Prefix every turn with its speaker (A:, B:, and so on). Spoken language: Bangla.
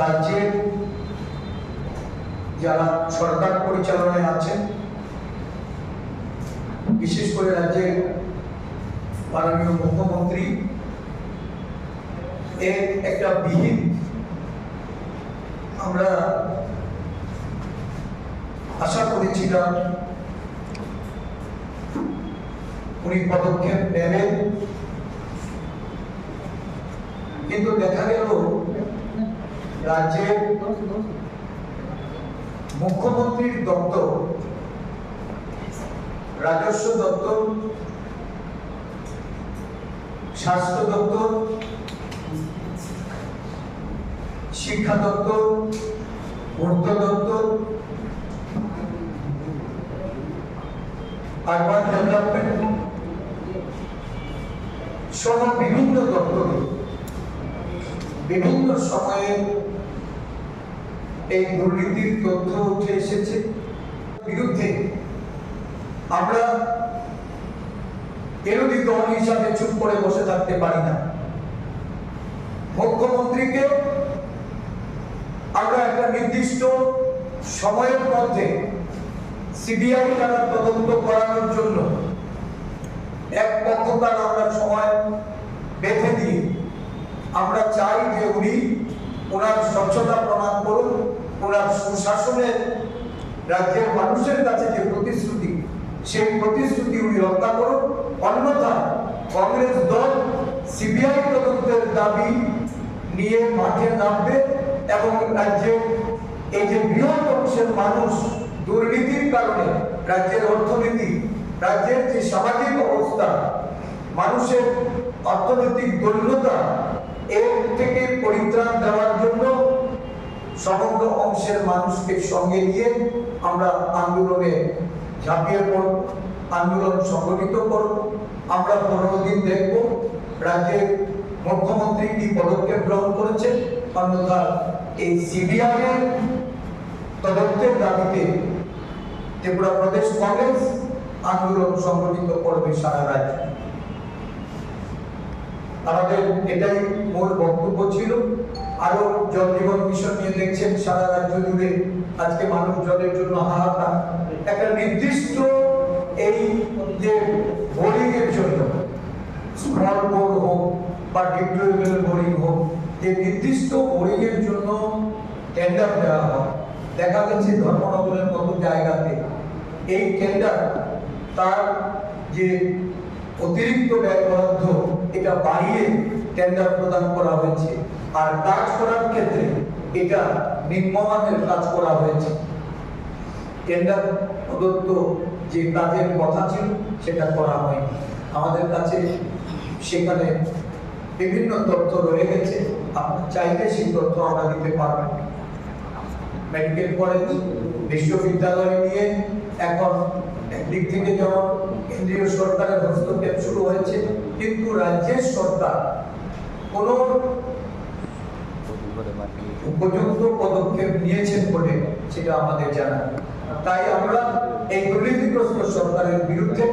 A: রাজ্যের যারা সরকার পরিচালনায় আছেন, বিশেষ করে রাজ্যের মাননীয় মুখ্যমন্ত্রী, এর একটা বিহীন আমরা আশা করেছিলাম উনি পদক্ষেপ নেবেন। কিন্তু দেখা গেল রাজ্যের মুখ্যমন্ত্রীর দপ্তর, রাজস্ব দপ্তর, স্বাস্থ্য দপ্তর, শিক্ষা দপ্তর পূর্ত দপ্তর আরবান ডেভেলপমেন্ট সহ বিভিন্ন দপ্তরে বিভিন্ন সময়ে এই দুর্নীতির তথ্য উঠে এসেছে। বিরুদ্ধে আমরা বিরোধী দল হিসাবে চুপ করে বসে থাকতে পারি না। মুখ্যমন্ত্রীকে আমরা একটা নির্দিষ্ট সময়ের মধ্যে সিবিআই দ্বারা তদন্ত করানোর জন্য এক পক্ষকার আমরা সময় বেঁধে দিয়ে আমরা চাই যে উনি ওনার স্বচ্ছতা প্রমাণ করুন। ওনার সুশাসনের রাজ্যের মানুষের কাছে যে প্রতিশ্রুতি, সেই প্রতিশ্রুতি উনি রক্ষা করুন অন্যথায় কংগ্রেস দল সিবিআই তদন্তের দাবি নিয়ে মাঠে নামবে এবং রাজ্যের এই যে বৃহৎ অংশের মানুষ দুর্নীতির কারণে রাজ্যের অর্থনীতি, রাজ্যের যে সামাজিক অবস্থা, মানুষের অর্থনৈতিক দৈন্যতা, এর থেকে পরিত্রাণ জন্য সমগ্র অংশের মানুষকে সঙ্গে নিয়ে আমরা আন্দোলনে ঝাঁপিয়ে পড়ব, আন্দোলন সংগঠিত করব। আমরা পনেরো দিন দেখব রাজ্যের মুখ্যমন্ত্রী কি পদক্ষেপ গ্রহণ করেছে অন্যথা এই সিবিআই এর তদন্তের দাবিতে ত্রিপুরা প্রদেশ কংগ্রেস আন্দোলন সংগঠিত করবে সারা রাজ্যে। আমাদের এটাই মূল বক্তব্য ছিল। আরও জল জীবন মিশন নিয়ে দেখছেন, সারা রাজ্য জুড়ে আজকে মানুষ জলের জন্য হাহাকার একটা নির্দিষ্ট এই যে বোরিং এর জন্য স্মল বোর হোক বা ডিপ্লোয়েবল বোরিং হোক, যে নির্দিষ্ট বোরিং এর জন্য টেন্ডার দেওয়া হয়। দেখা গেছে ধর্মনগরের মতো জায়গাতে এই টেন্ডার তার যে অতিরিক্ত ব্যয় বরাদ্দ এটা বাড়িয়ে টেন্ডার প্রদান করা হয়েছে। আর কাজ করার ক্ষেত্রে এটা নিম্নমানের কাজ করা হয়েছে। টেন্ডার প্রদত্ত যে কাজের কথা ছিল, সেটা করা হয়নি। আমাদের কাছে সেখানে বিভিন্ন তথ্য রয়ে গেছে। আপনার চাইলে সেই তথ্য আমরা দিতে পারবেন। মেডিকেল কলেজ বিশ্ববিদ্যালয় নিয়ে এখন একদিক থেকে যেমন কেন্দ্রীয় সরকারের হস্তক্ষেপ শুরু হয়েছে, কিন্তু রাজ্যের সরকার কোন উপযুক্ত পদক্ষেপ নিয়েছেন বলে সেটা আমাদের জানা। তাই আমরা এই দুর্নীতিগ্রস্ত সরকারের বিরুদ্ধে